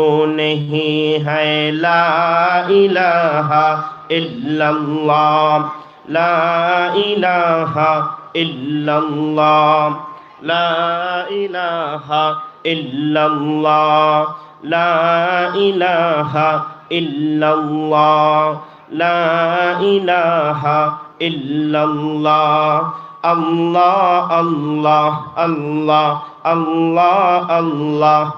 नहीं है ला इलाहा इल्लल्लाह ला इलाहा इल्लल्लाह ला इलाहा इल्लल्लाह ला इलाहा इल्लल्लाह ला इलाहा इल्लल्लाह अल्लाह अल्लाह अल्लाह अल्लाह अल्लाह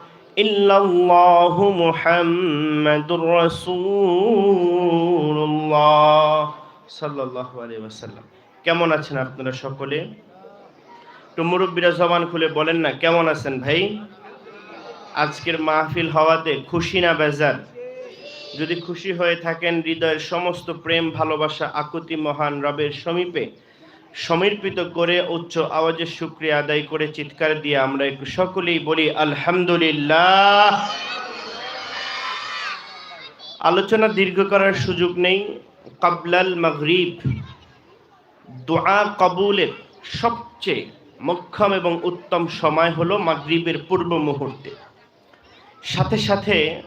ইল্লাল্লাহ মুহাম্মাদুর রাসূলুল্লাহ। সাল্লাল্লাহু আলাইহি ওয়াসাল্লাম। কেমন আছেন আপনারা সকলে? তো মুরব্বীরা জবান খুলে বলেন না, কেমন আছেন ভাই? আজকের মাহফিল হওয়াতে খুশি না বেজার? যদি খুশি হয়ে থাকেন, হৃদয়ের সমস্ত প্রেম, ভালোবাসা, আকুতি মহান রবের সমীপে সমর্পিত করে উচ্চ আওয়াজের শুক্রিয়া আদায় করে চিৎকার দিয়ে আমরা একটু সকলেই বলি, আলহামদুলিল্লাহ। আলোচনা দীর্ঘ করার সুযোগ নেই। কাবলাল মাগরিব, দোয়া কবুলের সবচেয়ে মক্ষম এবং উত্তম সময় হলো মাগরিবের পূর্ব মুহূর্তে। সাথে সাথে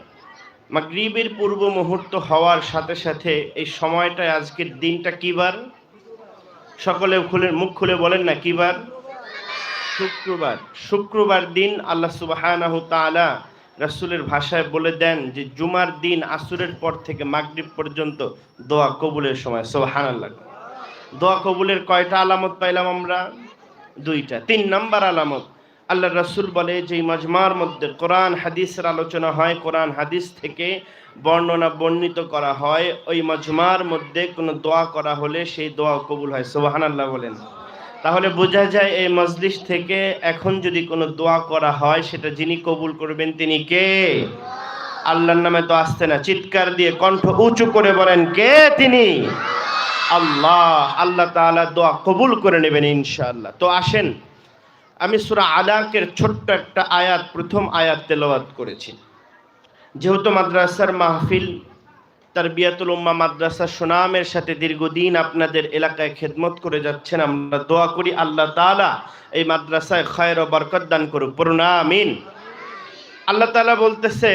মাগরিবের পূর্ব মুহূর্ত হওয়ার সাথে সাথে এই সময়টা আজকের দিনটা কিবার সকলে খুলে মুখ খুলে বলেন না কিবার শুক্রবার। শুক্রবার দিন আল্লাহ সুবাহ তাআলা রাসূলের ভাষায় বলে দেন যে, জুমার দিন আসুরের পর থেকে মাগরিব পর্যন্ত দোয়া কবুলের সময়। সুবহানাল্লাহ। দোয়া কবুলের কয়টা আলামত পাইলাম আমরা? দুইটা। তিন নাম্বার আলামত। আল্লাহ রসুল বলে যে মজমার মধ্যে কোরআন, হাদিসের আলোচনা হয়, কোরআন, হাদিস থেকে বর্ণনা বর্ণিত করা হয়, ওই মজমার মধ্যে কোনো দোয়া করা হলে সেই দোয়া কবুল হয়। সোহান আল্লাহ বলেন। তাহলে বোঝা যায় এই মজলিস থেকে এখন যদি কোনো দোয়া করা হয়, সেটা যিনি কবুল করবেন তিনি কে? আল্লাহর নামে তো আসতে না। চিৎকার দিয়ে কণ্ঠ উঁচু করে বলেন, কে তিনি? আল্লাহ। আল্লাহ তাআলা দোয়া কবুল করে নেবেন ইনশাআল্লাহ। তো আসেন। আমি সুরা আলাকের ছোট্ট একটা আয়াত, প্রথম আয়াত তেলাওয়াত করেছি। যেহেতু মাদ্রাসার মাহফিল তার বিয়াতুল উম্মা মাদ্রাসা সুনামের সাথে দীর্ঘদিন আপনাদের এলাকায় খেদমত করে যাচ্ছেন, আমরা দোয়া করি আল্লাহ তাআলা এই মাদ্রাসায় খয়ের ও বরকত দান করুক। পড়ুনা, আমিন। আল্লাহ তাআলা বলতেছে,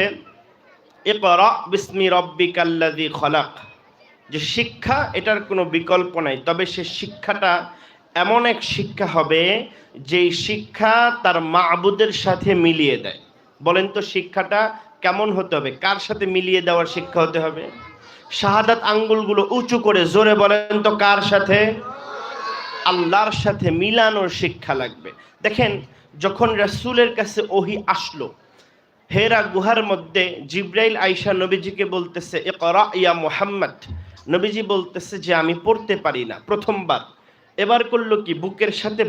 ইকরা বিসমি রব্বিকাল্লাযী খলাক। যে শিক্ষা, এটার কোনো বিকল্প নাই, তবে সে শিক্ষাটা এমন এক শিক্ষা হবে যেই শিক্ষা তার মাবুদের সাথে মিলিয়ে দেয়। বলেন তো শিক্ষাটা কেমন হতে হবে? কার সাথে মিলিয়ে দেওয়ার শিক্ষা হতে হবে? শাহাদাত আঙ্গুলগুলো উঁচু করে জোরে বলেন তো কার সাথে? আল্লাহর সাথে মিলানোর শিক্ষা লাগবে। দেখেন, যখন রাসূলের কাছে ওহি আসলো, হেরা গুহার মধ্যে জিব্রাইল আইসা নবীজিকে বলতেছে, ইকরা ইয়া মুহাম্মদ। নবীজি বলতেছে যে, আমি পড়তে পারি না, প্রথমবার। এবার করল কি? বুকের সাথে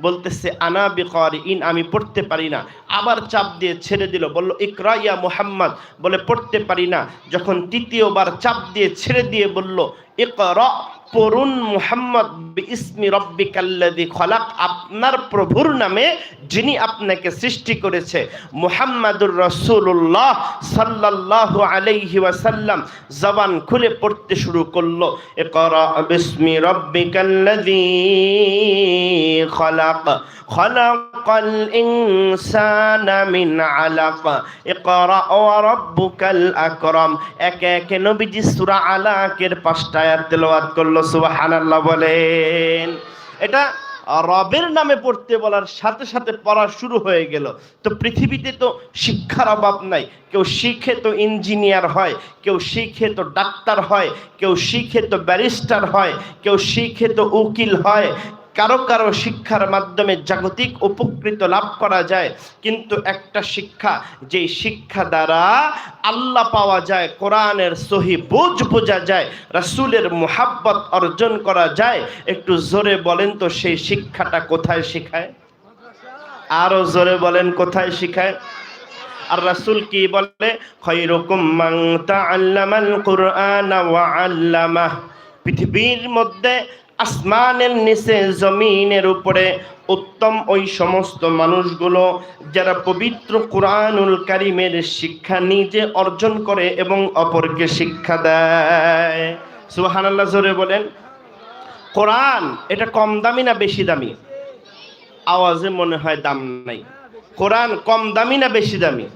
বলতেছে আনা বিকার ইন আমি পড়তে পারি না। আবার চাপ দিয়ে ছেড়ে দিল। বলল, ইকরা, ইয়া মুহাম্মদ। বলে, পড়তে পারি না। যখন তৃতীয়বার চাপ দিয়ে ছেড়ে দিয়ে বলল, ইকরা পড়ুন মুহাম্মদ ইসমি রব্বিকাল্লাযী খলাক। আপনার প্রভুর নামে যিনি আপনাকে সৃষ্টি করেছে, মুহাম্মাদুর রসুল্লাহ সাল্লাল্লাহু আলাইহি ওয়াসাল্লাম। জবান খুলে পড়তে শুরু করল বিসমি রব্বিকাল্লাযী খলাক। খলাকাল ইনসানা মিন আলাক। একে একে নবীজি সূরা আলাকের পাঁচটা তেলাওয়াত করল বলেন। এটা রবের নামে পড়তে বলার সাথে সাথে পড়া শুরু হয়ে গেল। তো পৃথিবীতে তো শিক্ষার অভাব নাই। কেউ শিখে তো ইঞ্জিনিয়ার হয়, কেউ শিখে তো ডাক্তার হয়, কেউ শিখে তো ব্যারিস্টার হয়, কেউ শিখে তো উকিল হয় কারও কারও শিক্ষার মাধ্যমে জাগতিক উপকৃত লাভ করা যায়, কিন্তু একটা শিক্ষা, যেই শিক্ষা দ্বারা আল্লাহ পাওয়া যায়, কোরআনের সহি বুঝ বোঝা যায়, রাসূলের মোহাব্বত অর্জন করা যায়, একটু জোরে বলেন তো সেই শিক্ষাটা কোথায় শেখায়? আরও জোরে বলেন কোথায় শেখায়? আর রাসূল কি বলে? কুরআনা পৃথিবীর মধ্যে আসমানের নিচে জমিনের উপরে উত্তম ওই সমস্ত মানুষগুলো যারা পবিত্র কোরআনুল কারিমের শিক্ষা নিজে অর্জন করে এবং অপরকে শিক্ষা দেয়। সুবহানাল্লাহ, জোরে বলেন। কোরআন এটা কম দামি না বেশি দামি? আওয়াজে মনে হয় দাম নাই। কোরআন কম দামি না বেশি দামি?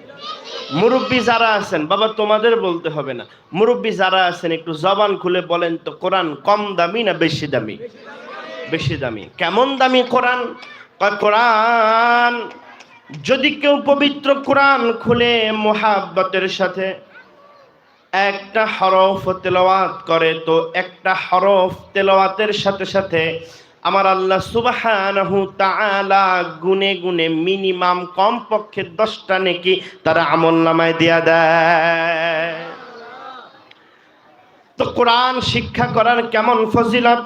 মুরব্বী যারা আছেন, বাবা তোমাদের বলতে হবে না। মুরব্বী যারা আছেন, একটু জবান খুলে বলেন তো, কোরআন কম দামি না বেশি দামি? বেশি দামি। কেমন দামি কোরআন? কোরআন, যদি কেউ পবিত্র কোরআন খুলে মোহাব্বতের সাথে একটা হরফ তেলাওয়াত করে, তো একটা হরফ তেলাওয়াতের সাথে সাথে আমার আল্লাহ সুবহানাহু তাআলা গুনে গুনে মিনিমাম কম পক্ষে দশটা নেকি তারা আমল নামায় দিয়া দেয়। তো কোরআন শিক্ষা করার কেমন ফজিলত?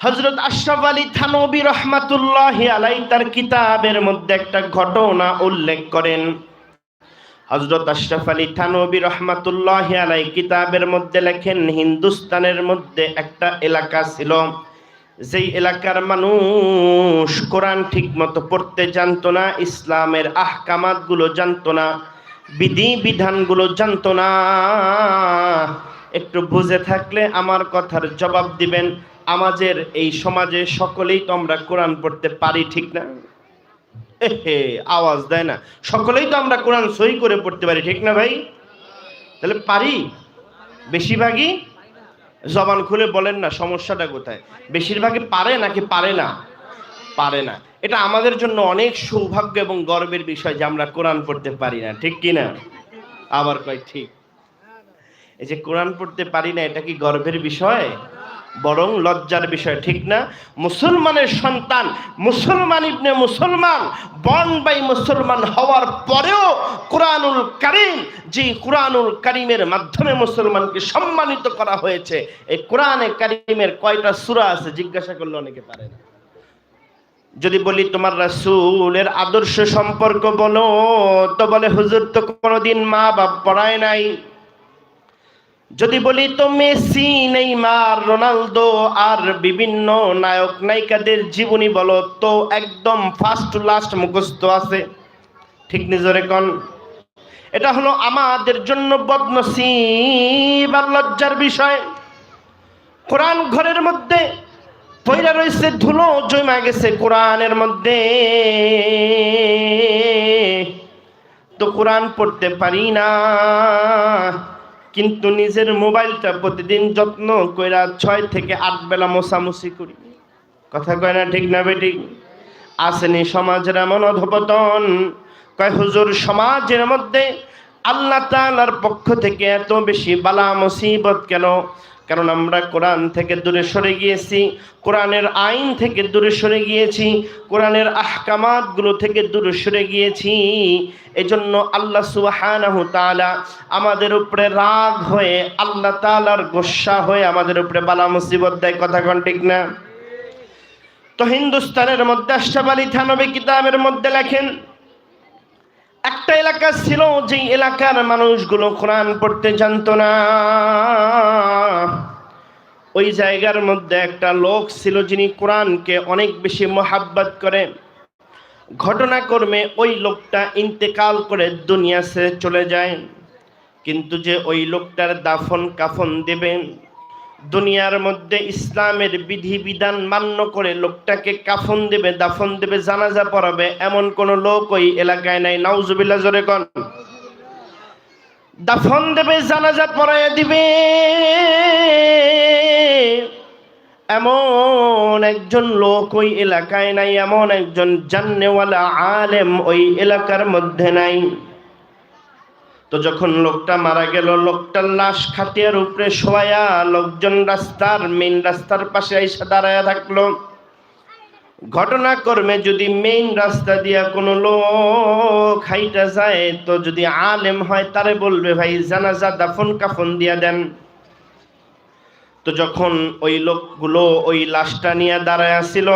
হজরত আশরাফ আলী থানবী রহমাতুল্লাহ আলাই তার কিতাবের মধ্যে একটা ঘটনা উল্লেখ করেন। হজরত আশরাফ আলী থানবী রহমাতুল্লাহ আলাই কিতাবের মধ্যে লেখেন, হিন্দুস্তানের মধ্যে একটা এলাকা ছিল যেই এলাকার মানুষ কোরআন ঠিক মতো পড়তে জানতো না, ইসলামের আহকামাতগুলো জানতো না বিধি বিধানগুলো জানতো না, একটু বুঝে থাকলে আমার কথার জবাব দিবেন, আমাদের এই সমাজে সকলেই তো আমরা কোরআন পড়তে পারি ঠিক না? এহে আওয়াজ দেয় না। সকলেই তো আমরা কোরআন সই করে পড়তে পারি ঠিক না ভাই? তাহলে পারি? বেশিরভাগই জবান খুলে বলেন না, সমস্যাটা কোথায়? বেশিরভাগই পারে নাকি পারে না? পারে না। এটা আমাদের জন্য অনেক সৌভাগ্য এবং গর্বের বিষয় যে আমরা কোরআন পড়তে পারি না, ঠিক কি না আবার কয়, ঠিক। এই যে কোরআন পড়তে পারি না, এটা কি গর্বের বিষয়? বরং লজ্জার বিষয়, ঠিক না? মুসলমানের সন্তান, মুসলমান ইবনে মুসলমান বন বাই মুসলমান হওয়ার পরেও কোরআনুল কারিম, যে কোরআনুল করিমের মাধ্যমে মুসলমানকে সম্মানিত করা হয়েছে, এই কোরআনে কারিমের কয়টা সূরা আছে জিজ্ঞাসা করলে অনেকে পারে না। যদি বলি, তোমার রাসূলের আদর্শ সম্পর্ক বলো, তো বলে, হুজুর তো কোনোদিন মা বাপ পড়ায় নাই। যদি বলি তো মেসি নেইমার রোনালদো আর বিভিন্ন নায়ক নায়িকাদের জীবনী বলো, তো একদম ফার্স্ট টু লাস্ট মুখস্থ আছে। ঠিক নিজরে কন? এটা হলো আমাদের জন্য বদনসিব আর লজ্জার বিষয়। কোরআন ঘরের মধ্যে পয়লা রয়েছে, ধুলো জমা গেছে কোরআনের মধ্যে। তো কোরআন পড়তে পারি না। কিন্তু নিজের মোবাইলটা প্রতিদিন যত্ন কইরা ছয় থেকে আট বেলা মোছামুছি করি। কথা কয় না ঠিক না বেটি? আসেনি সমাজের এমন অধপতন। কয় হুজুর, সমাজের মধ্যে আল্লাহ তালার পক্ষ থেকে এত বেশি বালা মুসিবত কেন? কারণ আমরা কোরআন থেকে দূরে সরে গিয়েছি, কোরআনের আইন থেকে দূরে সরে গিয়েছি, কোরআনের আহকামাতগুলো থেকে দূরে সরে গিয়েছি। এজন্য আল্লাহ সুবহানাহু আমাদের উপরে রাগ হয়ে, আল্লাহ তাআলার গোসা হয়ে আমাদের উপরে বালা মুসিবত দেয়। কথা কোন ঠিক না? তো হিন্দুস্তানের মধ্যে আশরাফ আলী থানবী কিতাবের মধ্যে লেখেন একটা এলাকা ছিল যেই এলাকার মানুষগুলো কোরআন পড়তে জানতো না। ওই জায়গার মধ্যে একটা লোক ছিল যিনি কোরআনকে অনেক বেশি মোহাব্বত করে। ঘটনাক্রমে ওই লোকটা ইন্তেকাল করে দুনিয়া ছেড়ে চলে যায়। কিন্তু যে ওই লোকটার দাফন কাফন দেবেন দুনিয়ার মধ্যে ইসলামের বিধি বিধান মান্য করে লোকটাকে কাফন দেবে, দাফন দেবে, জানাজা পড়াবে, এমন কোন লোক ওই এলাকায় নাই। নাউজুবিল্লা জোরে কন। দাফন দেবে, জানাজা পড়াইয়া দিবে। এমন একজন লোক ওই এলাকায় নাই, এমন একজন জান্নেওয়ালা আলেম ওই এলাকার মধ্যে নাই। তো যখন লোকটা মারা গেল, লোকটার লাশ খাটিয়ার উপরে শোয়া লোকজন রাস্তার মেইন রাস্তার পাশে এসে দাঁড়ায় থাকল। ঘটনাক্রমে যদি মেইন রাস্তা দিয়া কোনো লোক হাইটা যায়, তো যদি আলেম হয়, তারে বলবে, ভাই, জানাজা দাফন কাফন দিয়া দেন। তো যখন ওই লোকগুলো ওই লাশটা নিয়ে দাঁড়ায় আসছিল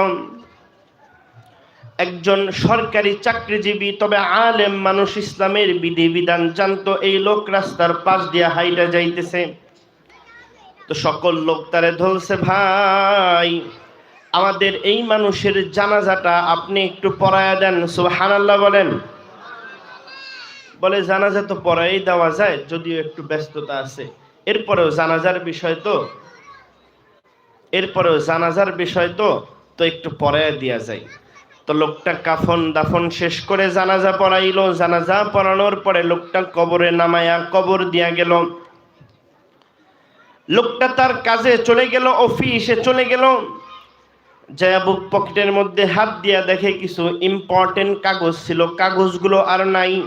একজন সরকারি চাকরিজীবী, তবে আলেম মানুষ ইসলামের বিধিবিধান জানতো, এই লোক রাস্তার পাশ দিয়ে হাইটা যাইতেছে। তো সকল লোক তারে ধরছে, ভাই, আমাদের এই মানুষের জানাজাটা আপনি একটু পড়ায়া দেন, সুবহানাল্লাহ বলেন। বলে, জানাজা তো পড়াই দেওয়া যায়, যদিও একটু ব্যস্ততা আছে। এরপরেও জানাজার বিষয় তো, এরপরেও জানাজার বিষয় তো তো একটু পড়ায় দেওয়া যায় তো লোকটা কাফন দাফন শেষ করে জানাজা পড়াইলো। জানাজা পড়ানোর পরে লোকটা কবরে নামায়া কবর দিয়া গেল। লোকটা তার কাজে চলে গেল, অফিসে চলে গেল। জয়া বুক পকেটের মধ্যে হাত দিয়া দেখে কিছু ইম্পর্টেন্ট কাগজ ছিল। কাগজগুলো আর নাই।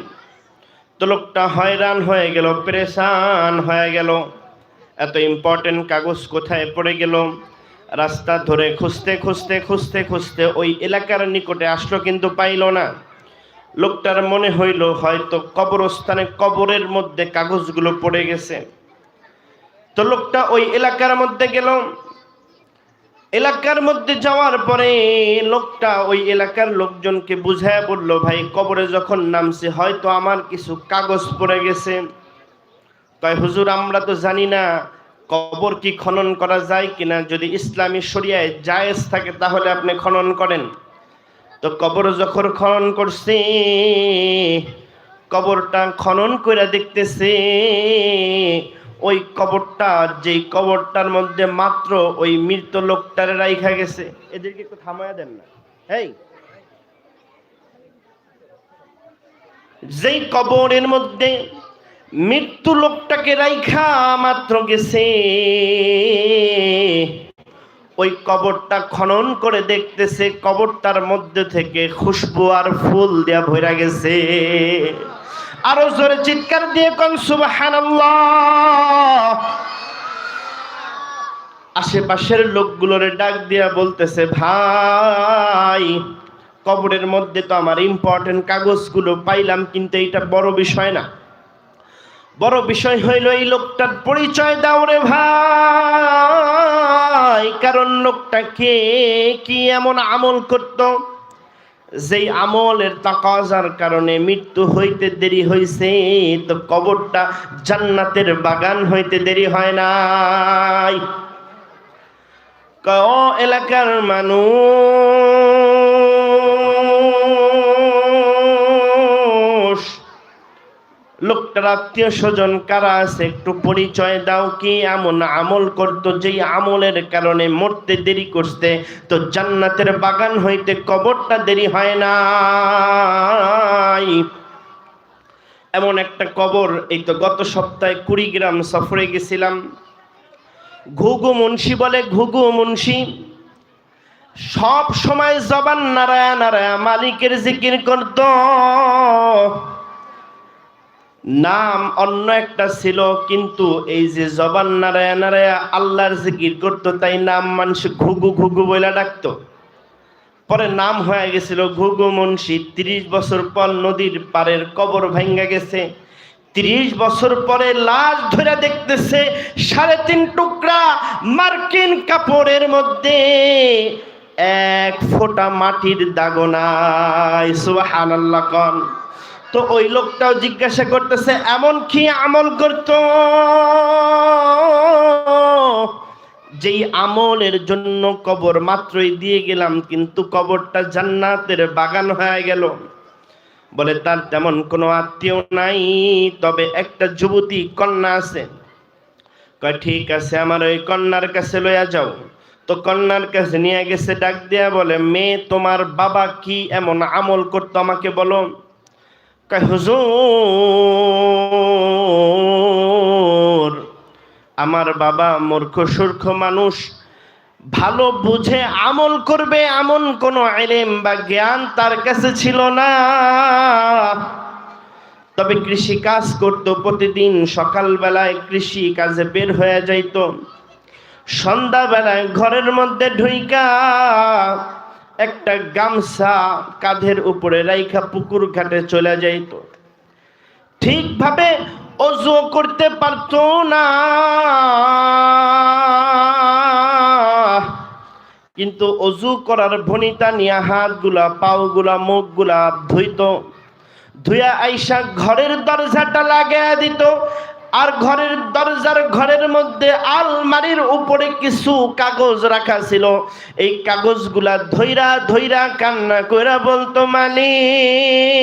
তো লোকটা হয়রান হয়ে গেল, পরেশান হয়ে গেল। এত ইম্পর্টেন্ট কাগজ কোথায় পড়ে গেল? রাস্তা ধরে খুঁজতে খুঁজতে খুঁজতে খুঁজতে ওই এলাকার নিকটে আসলো কিন্তু পাইল না। লোকটার মনে হইল হয়তো কবরস্থানে কবরের মধ্যে কাগজগুলো পড়ে গেছে। তো লোকটা ওই এলাকার মধ্যে গেল। এলাকার মধ্যে যাওয়ার পরে লোকটা ওই এলাকার লোকজনকে বুঝায় বলল, ভাই, কবরে যখন নামছে, হয়তো আমার কিছু কাগজ পড়ে গেছে। তাই হুজুর, আমরা তো জানি না কবর কি খনন করা যায় কিনা যদি ইসলামী শরিয়ায় জায়েজ থাকে তাহলে আপনি খনন করেন। তো কবর যখন খনন করছে, কবরটা খনন করে দেখতেছে, ওই কবরটা যেই কবরটার মধ্যে মাত্র ওই মৃত লোকটারে রাইখা গেছে। এদেরকে একটু থামায়া দেন না। হেই! যেই কবরের মধ্যে মৃত্যু লোকটাকে রাইখা মাত্র গেছে। ওই কবরটা খনন করে দেখতেছে, কবরটার মধ্যে থেকে খুশবু আর ফুল দেয়া ভরা গেছে। আরও জোরে চিৎকার দিয়ে কন, সুবহানাল্লাহ। আশেপাশের লোকগুলোরে ডাক দিয়া বলতেছে, ভাই, কবরের মধ্যে তো আমার ইম্পর্টেন্ট কাগজগুলো পাইলাম, কিন্তু এটা বড় বিষয় না। বড় বিষয় হইল এই লোকটার পরিচয় দাও রে ভাই। কারণ লোকটা কে? কি এমন আমল করত? যেই আমলের তাকাজার কারণে মৃত্যু হইতে দেরি হইছে, তো কবরটা জান্নাতের বাগান হইতে দেরি হয় নাই। ক এলাকার মানুষ লোকটার আত্মীয় স্বজন কারা আছে একটু পরিচয় দাও কি? এমন আমল করতো, যেই আমলের কারণে মরতে দেরি করতে তো জান্নাতের বাগান হইতে কবরটা দেরি হয় না এমন একটা কবর, এই তো গত সপ্তাহে কুড়িগ্রাম সফরে গেছিলাম। ঘুঘু মুন্সি বলে, ঘুঘু মুন্সি, সব সময় জবান নারায়ণ নারায়া মালিকের জিকির করত। নাম অন্য একটা ছিল, কিন্তু এই যে জবান নারায়া নারায়া আল্লাহর জিকির করতো, তাই নাম মানুষ ঘুঘু ঘুঘু বইলা ডাকতো। পরে নাম হয়ে গেছিল ঘুঘু মুন্সি। তিরিশ বছর পর নদীর পারের কবর ভাঙ্গা গেছে। তিরিশ বছর পরে লাশ ধরে দেখতেছে সাড়ে তিন টুকরা মার্কিন কাপড়ের মধ্যে এক ফোঁটা মাটির দাগনায়। সুবাহান আল্লাহ কন। তো ওই লোকটাও জিজ্ঞাসা করতেছে, এমন কি আমল করত? যেই আমলের জন্য কবর মাত্রই দিয়ে গেলাম, কিন্তু কবরটা জান্নাতের বাগান হয়ে গেল। বলে, তার তেমন কোনো আত্মীয় নাই, তবে একটা যুবতী কন্যা আছে। কয়, ঠিক আছে, আমার ওই কন্যার কাছে লইয়া যাও। তো কন্যার কাছে নিয়ে গেছে, ডাক দিয়া বলে, মেয়ে, তোমার বাবা কি এমন আমল করতো আমাকে বলো? হুজুর, আমার বাবা মূর্খ, সূর্খ মানুষ, ভালো বুঝে আমল করবে এমন কোনো এলেম বা জ্ঞান তার কাছে ছিল না। তবে কৃষি কাজ করতো, প্রতিদিন সকালবেলায় কৃষি কাজে বের হয়ে যাইত। সন্ধ্যাবেলায় ঘরের মধ্যে ঢুইকা একটা গামছা কাঁধের উপরে রাইখা পুকুর ঘাটে চলে যাইত। ঠিকভাবে অজু করতে পারতো না। কিন্তু অজু করার ভনিতা নিয়ে হাতগুলা, পাওগুলা, মুখগুলা ধুইত। ধুয়া আইসা ঘরের দরজাটা লাগাইয়া দিত। আর ঘরের দরজার ঘরের মধ্যে আলমারির উপরে কিছু কাগজ রাখা ছিল এই কাগজগুলা ধৈরা ধৈরা কান্না কইরা বলতো মালিক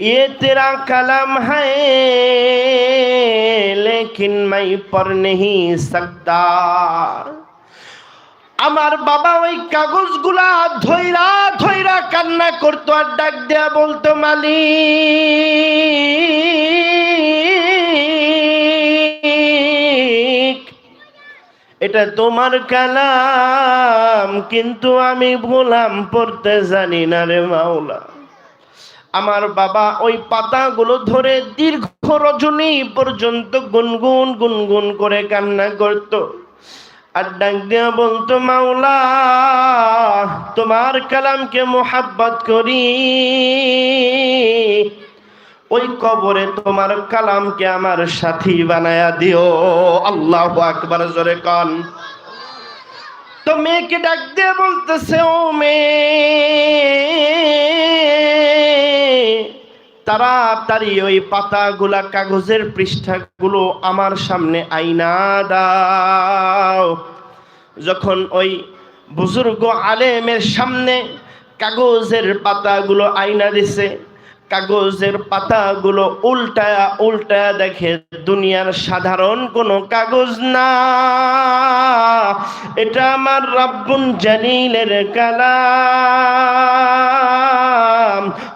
ये तेरा कलम है लेकिन मैं पढ़ नहीं सकता আমার বাবা ওই কাগজগুলা ধৈরা ধৈরা কান্না করতো আর ডাক দেয়া বলতো, মালিক, এটা তোমার কালাম, কিন্তু আমি বললাম পড়তে জানি না রে মাওলা। আমার বাবা ওই পাতাগুলো ধরে দীর্ঘ রজনী পর্যন্ত গুনগুন গুনগুন করে কান্না করত। আর ডাক দিয়া বলতো, মাওলা, তোমার কালামকে মোহাব্বত করি। ওই কবরে তোমার কালামকে আমার সাথী বানায়া দিও। আল্লাহ আকবার, জোরে কন। তো মেয়েকে ডাক দিয়ে বলতেছে, ও মেয়ে তাড়াতাড়ি ওই পাতাগুলা, কাগজের পৃষ্ঠাগুলো আমার সামনে আইনা দাও। যখন ওই বুজুর্গ আলেমের সামনে কাগজের পাতাগুলো আইনা দিছে কাগজের পাতাগুলো উল্টায়া উল্টায়া দেখে দুনিয়ার সাধারণ কোনো কাগজ না। এটা আমার রাব্বুন জালিলের কালাম,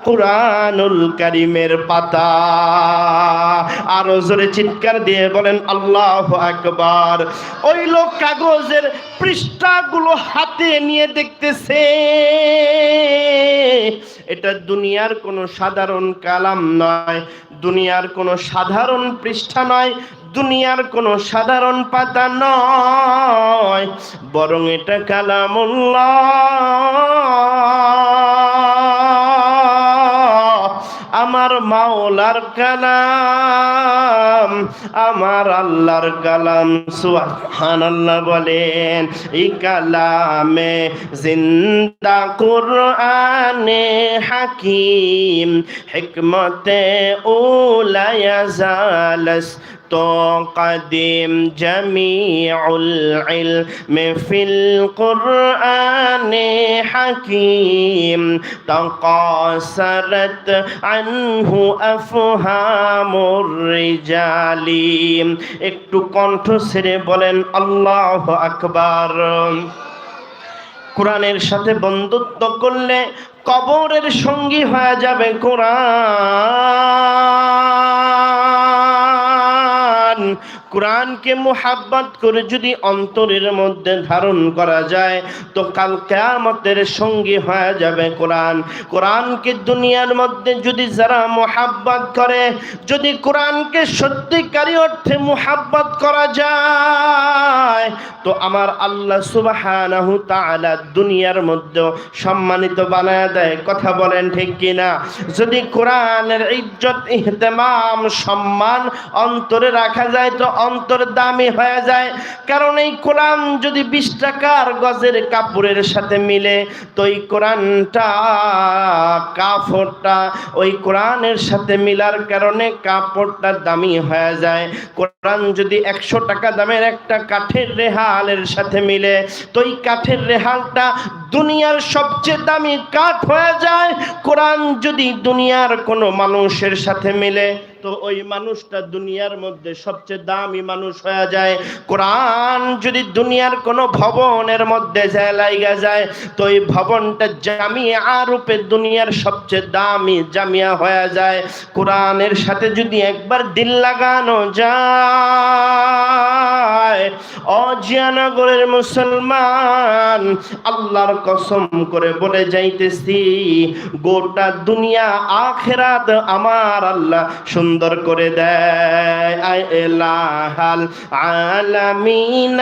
কুরআনুল কারিমের পাতা। আরও জোরে চিৎকার দিয়ে বলেন, আল্লাহ আকবার। ওই লোক কাগজের পৃষ্ঠাগুলো হাতে নিয়ে দেখতেছে। এটা দুনিয়ার কোনো সাধারণ কালাম নয়। দুনিয়ার কোনো সাধারণ পৃষ্ঠা নয়, দুনিয়ার কোনো সাধারণ পাতা নয়। বরং এটা কালামুল্লাহ। আমার মাওলার কালাম, আমার আল্লাহর কালাম, সুবহানাল্লাহ বলেন এই কালামে জিন্দা কুরআনে হাকিম, হিকমতে উলায়া জালাস تو قديم جميع العلم في القرآن حكيم تقاصرت عنه أفهام الرجال একটু কণ্ঠ ছেড়ে বলেন আল্লাহ আকবার কোরআনের সাথে বন্ধুত্ব করলে কবরের সঙ্গী হয়ে যাবে কোরআন button কোরআনকে মোহাব্বত করে যদি অন্তরের মধ্যে ধারণ করা যায়, তো কাল কেয়ামতের সঙ্গী হয়ে যাবে কোরআন। কোরআনকে দুনিয়ার মধ্যে যদি যারা মোহাব্বত করে, যদি কোরআনকে সত্যিকারী অর্থে মোহাব্বত করা যায়, তো আমার আল্লাহ তাআলা দুনিয়ার মধ্যে সম্মানিত বানায় দেয়। কথা বলেন ঠিক কিনা? যদি কোরআনের ইজ্জত, ইহতেমাম, সম্মান অন্তরে রাখা যায়, তো অন্তর দামি হয়ে যায়। কারণ এই কোরআন যদি বিশ টাকার গজের কাপড়ের সাথে মিলে, তো এই কোরআনটা কাপড়টা ওই কোরআনের সাথে মিলার কারণে কাপড়টা দামি হয়ে যায়। কোরআন যদি একশো টাকা দামের একটা কাঠের রেহালের সাথে মিলে, তো এই কাঠের রেহালটা দুনিয়ার সবচেয়ে দামি কাঠ হয়ে যায়। কোরআন যদি দুনিয়ার কোনো মানুষের সাথে মিলে তো ওই মানুষটা দুনিয়ার মধ্যে সবচেয়ে দামি মানুষ হয়ে যায়। কোরআন যদি দুনিয়ার কোনো ভবনের মধ্যে যায়, লাইগা যায়, তো ওই ভবনটা জামিয়া রূপে দুনিয়ার সবচেয়ে দামি জামিয়া হয়ে যায়। কোরআনের সাথে যদি একবার দিল লাগানো যায় যায়। অজিয়ানগরের মুসলমান আল্লাহর কসম করে বলে যাইতেছি, গোটা দুনিয়া আখেরাত আমার আল্লাহ সুন্দর করে দেয়। এলাহাল আলামিন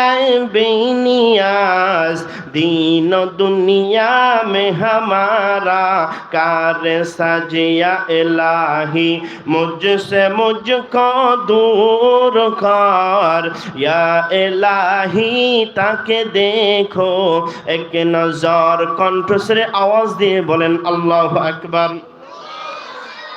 বেনিয়াস দিন দুনিয়া মে হামারা, কার সাজিয়া এলাহি মুঝ সে মুঝ কো দূর কর। ইয়া এলাহি তাকে দেখো। এক নজর কণ্ঠস্বরে আওয়াজ দিয়ে বলেন আল্লাহ আকবার।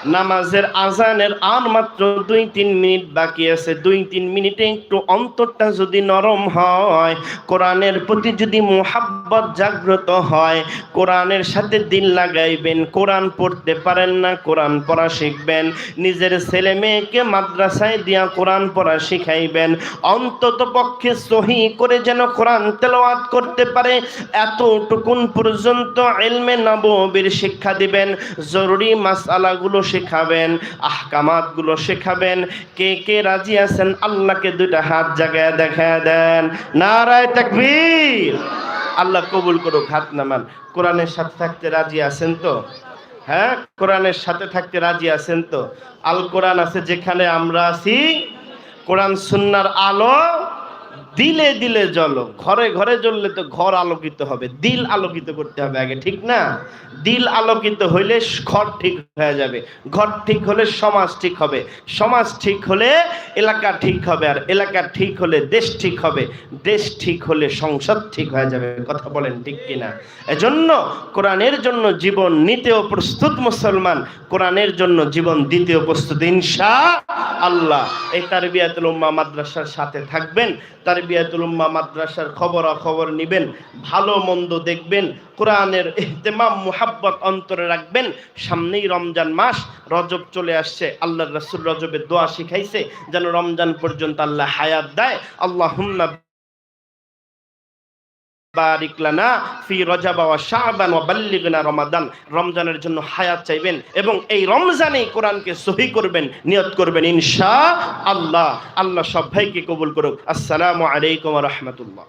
নামাজের আজানের আর মাত্র দুই তিন মিনিট বাকি আছে। দুই তিন মিনিটে একটু অন্তরটা যদি নরম হয়, কোরআনের প্রতি যদি মোহাব্বত জাগ্রত হয়, কোরআনের সাথে দিল লাগাইবেন, কোরআন পড়তে পারেন না, কোরআন পড়া শিখবেন। নিজের ছেলে মেয়েকে মাদ্রাসায় দিয়া কোরআন পড়া শিখাইবেন। অন্তত পক্ষে সহি করে যেন কোরআন তেলাওয়াত করতে পারে, এতটুকুন পর্যন্ত এলমে নববীর শিক্ষা দিবেন। জরুরি মাসালাগুলো শেখাবেন, আহকামাতগুলো শেখাবেন। কে কে রাজি আছেন? আল্লাহকে দুইটা হাত জায়গায় দেখা দেন। নারায় তাকবীর। আল্লাহ কবুল করুক, হাত নামান। কোরআনের সাথে থাকতে রাজি আছেন তো? হ্যাঁ কোরআনের সাথে থাকতে রাজি আছেন তো? আল কোরআন আছে যেখানে আমরা আছি। কোরআন সুন্নার আলো দিলে দিলে জ্বলো, ঘরে ঘরে জ্বললে তো ঘর আলোকিত হবে, দিল আলোকিত করতে হবে আগে, ঠিক না? দিল আলোকিত হইলে ঘর ঠিক হয়ে যাবে, ঘর ঠিক হলে সমাজ ঠিক হবে, সমাজ ঠিক হলে এলাকা ঠিক হবে, আর এলাকা ঠিক হলে দেশ ঠিক হবে, দেশ ঠিক হলে সংসদ ঠিক হয়ে যাবে, কথা বলেন ঠিক কিনা? এজন্য কোরআনের জন্য জীবন নিতেও প্রস্তুত মুসলমান, কোরআনের জন্য জীবন দিতেও প্রস্তুত, ইনশা আল্লাহ। এই তারবিয়াতুল উম্মা মাদ্রাসার সাথে থাকবেন তারবিয়াতুল উম্মা মাদ্রাসার খবর খবর নেবেন, ভালো মন্দ দেখবেন, কোরআনের ইহতেমাম, মুহাব্বত অন্তরে রাখবেন। সামনেই রমজান মাস, রজব চলে আসছে। আল্লাহ রসুল রজবের দোয়া শিখাইছে, যেন রমজান পর্যন্ত আল্লাহ হায়াত দেয়। আল্লাহুম্মা বারিক লানা ফি রজাব ওয়া শাবান ওয়া বাল্লিগনা রমাদান। রমজানের জন্য হায়াত চাইবেন এবং এই রমজানেই কোরআনকে সহি করবেন, নিয়ত করবেন ইনশা আল্লাহ আল্লাহ সব ভাইকে কবুল করুক। আসসালামু আলাইকুম ওয়া রাহমাতুল্লাহ।